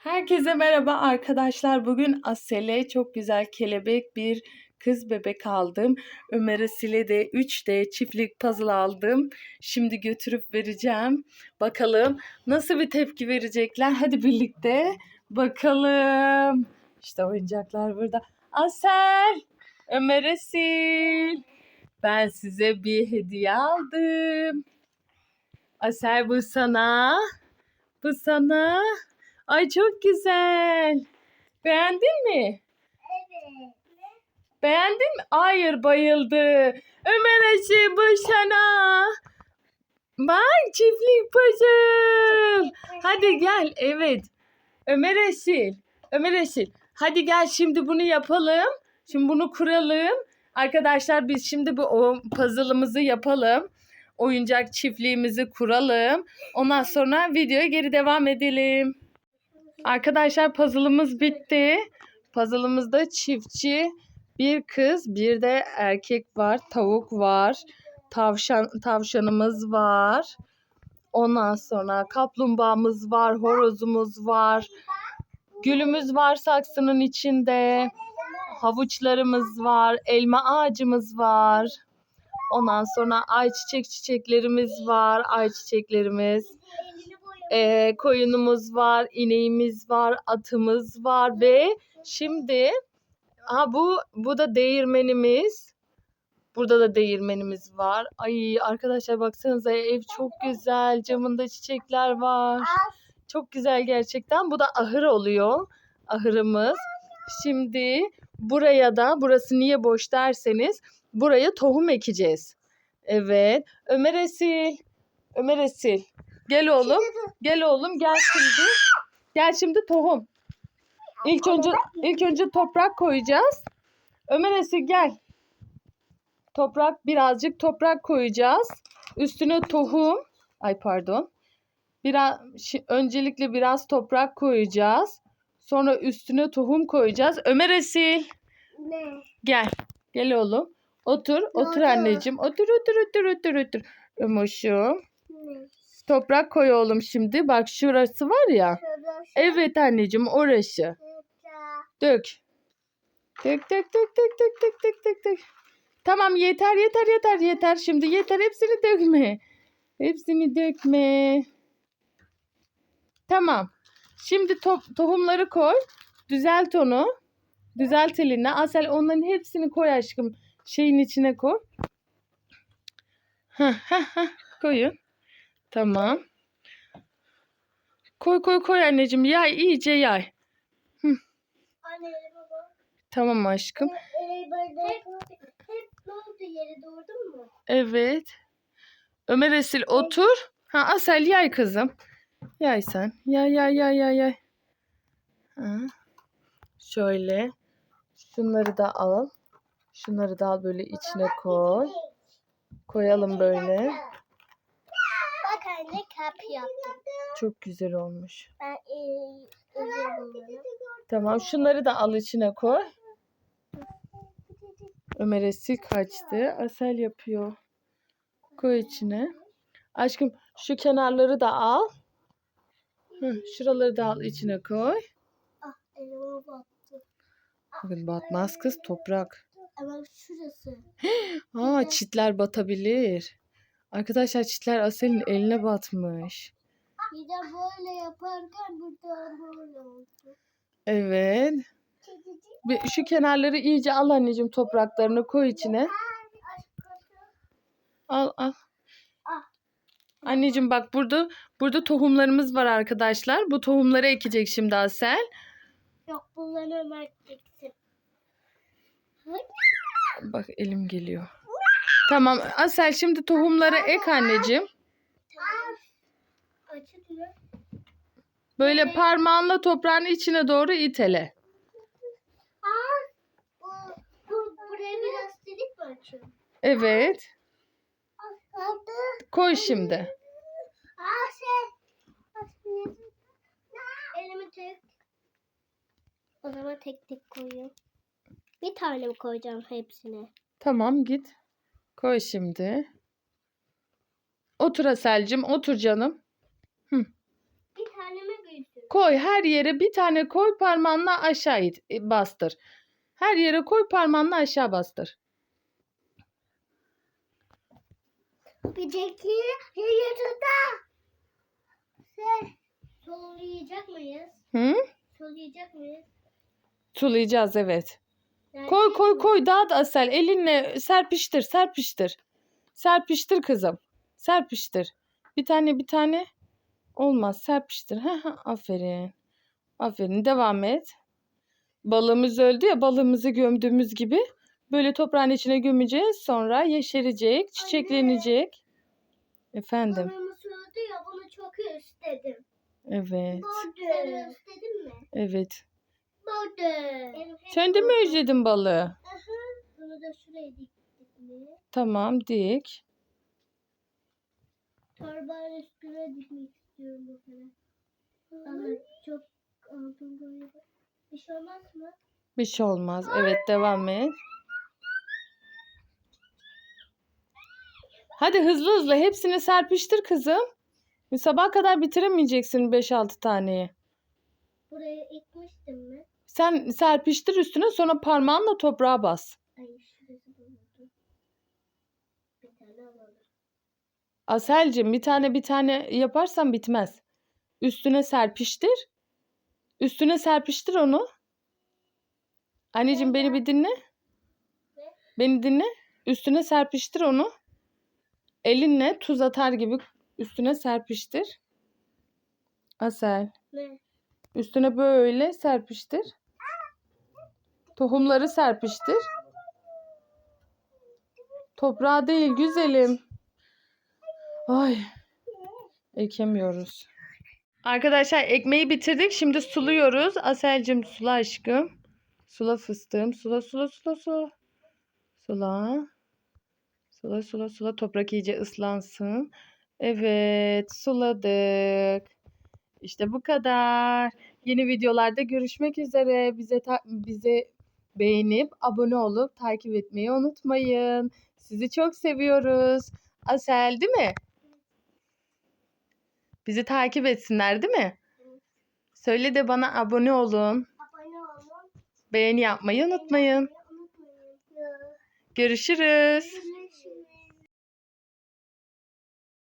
Herkese merhaba arkadaşlar. Bugün Asel'e çok güzel kelebek bir kız bebek aldım. Ömer Asil'e de 3D çiftlik puzzle aldım. Şimdi götürüp vereceğim. Bakalım nasıl bir tepki verecekler. Hadi birlikte bakalım. İşte oyuncaklar burada. Asel, Ömer Asil. Ben size bir hediye aldım. Asel bu sana. Bu sana. Ay çok güzel. Beğendin mi? Evet. Beğendin mi? Hayır bayıldı. Ömer Aşı bu sana. Bak çiftlik puzzle. Hadi gel. Evet. Ömer Esil. Ömer Esil. Hadi gel şimdi bunu yapalım. Şimdi bunu kuralım. Arkadaşlar biz şimdi bu o puzzle'ımızı yapalım. Oyuncak çiftliğimizi kuralım. Ondan sonra videoya geri devam edelim. Arkadaşlar puzzle'ımız bitti. Puzzle'ımızda çiftçi bir kız bir de erkek var. Tavuk var. Tavşan tavşanımız var. Ondan sonra kaplumbağamız var. Horozumuz var. Gülümüz var saksının içinde. Havuçlarımız var. Elma ağacımız var. Ondan sonra ayçiçek çiçeklerimiz var. Ayçiçeklerimiz. Ee, koyunumuz var, ineğimiz var, atımız var ve şimdi ha bu bu da değirmenimiz. Burada da değirmenimiz var. Ay arkadaşlar baksanıza ev çok güzel. Camında çiçekler var. Çok güzel gerçekten. Bu da ahır oluyor. Ahırımız. Şimdi buraya da burası niye boş derseniz buraya tohum ekeceğiz. Evet. Ömer Esil. Ömer Esil. Gel oğlum. Gel oğlum gel şimdi. Gel şimdi tohum. İlk önce ilk önce toprak koyacağız. Ömer Esil gel. Toprak birazcık toprak koyacağız. Üstüne tohum. Ay pardon. Biraz öncelikle biraz toprak koyacağız. Sonra üstüne tohum koyacağız. Ömer Esil Ne? gel. Gel oğlum. Otur. Otur anneciğim. Otur otur otur otur otur. Ömoşum. Ne? Toprak koy oğlum şimdi. Bak şurası var ya. Evet anneciğim orası. Dök. Dök dök dök dök dök dök dök dök dök. Tamam yeter yeter yeter yeter. Şimdi yeter hepsini dökme. Hepsini dökme. Tamam. Şimdi to- tohumları koy. Düzelt onu. Düzelt eline. Asel onların hepsini koy aşkım. Şeyin içine koy. Heh, heh, heh. Koyun. Tamam. Koy koy koy anneciğim. Yay iyice yay. Anne baba. Tamam aşkım. Hep, hep yere mu? Evet. Ömer Esil otur. Ha Asel yay kızım. Yay sen. Yay yay yay yay yay. Ha. Şöyle. Şunları da al. Şunları da al böyle içine koy. Koyalım böyle. Bak anne kap yaptım. Çok güzel olmuş. Ben özür dilerim. Tamam şunları da al içine koy. Ömer Esil kaçtı. Asel yapıyor. Koy içine. Aşkım şu kenarları da al. Hı, şuraları da al içine koy. Ah elime battı. Bakın batmaz kız toprak. Ama şurası. Aa çitler batabilir. Arkadaşlar çitler Asel'in eline batmış. Bir de böyle yaparken burada böyle oldu. Evet. Bir, şu kenarları iyice al anneciğim topraklarını koy içine. Al al. Ah. Anneciğim bak burada burada tohumlarımız var arkadaşlar. Bu tohumları ekecek şimdi Asel. Yok bunları Ömer çeksin. Bak elim geliyor. Tamam Asel şimdi tohumları ek anneciğim. Açık mı? Böyle parmağınla toprağın içine doğru itele. Aa, bu, bu, buraya biraz delik mi açıyorum? Evet. Koy şimdi. Şey. Elimi tek. O zaman tek tek koyuyorum. Bir tane mi koyacağım hepsine? Tamam git. Koy şimdi. Otur Aselcim otur canım. Bir tane mi büyüsün? Koy her yere bir tane koy parmağınla aşağı it, e, bastır. Her yere koy parmağınla aşağı bastır. Bir tekli yayırda. Sen soluyacak mıyız? Hı? Soluyacak mıyız? Sulayacağız evet. Koy koy koy dağıt Asel elinle serpiştir serpiştir. Serpiştir kızım. Serpiştir. Bir tane bir tane olmaz serpiştir. Aferin. Aferin devam et. Balığımız öldü ya balığımızı gömdüğümüz gibi böyle toprağın içine gömeceğiz. Sonra yeşerecek, çiçeklenecek. Efendim. Babamı sordu ya bunu çok istedim. Evet. Sen istedin mi? Evet. Border. Sen de mi özledin balığı? Bunu da şuraya diktik mi? Tamam dik. Torbanın üstüne dikmek istiyorum bu sefer. Ama çok aldım böyle. Bir şey olmaz mı? Bir şey olmaz. Evet devam et. Hadi hızlı hızlı hepsini serpiştir kızım. Sabaha kadar bitiremeyeceksin 5-6 taneyi. Buraya ekmiştim mi? Sen serpiştir üstüne sonra parmağınla toprağa bas. Aselcim bir tane bir tane yaparsan bitmez. Üstüne serpiştir. Üstüne serpiştir onu. Anneciğim beni bir dinle. Beni dinle. Üstüne serpiştir onu. Elinle tuz atar gibi üstüne serpiştir. Asel. Ne? Üstüne böyle serpiştir. Tohumları serpiştir. Toprağa değil güzelim. Ay. Ekemiyoruz. Arkadaşlar ekmeği bitirdik. Şimdi suluyoruz. Aselcim sula aşkım. Sula fıstığım. Sula sula sula sula. Sula. Sula sula sula. Toprak iyice ıslansın. Evet suladık. İşte bu kadar. Yeni videolarda görüşmek üzere. Bize bize beğenip abone olup takip etmeyi unutmayın. Sizi çok seviyoruz. Asel değil mi? Bizi takip etsinler değil mi? Söyle de bana abone olun. Abone olun. Beğeni yapmayı unutmayın. Unutmayın. Görüşürüz.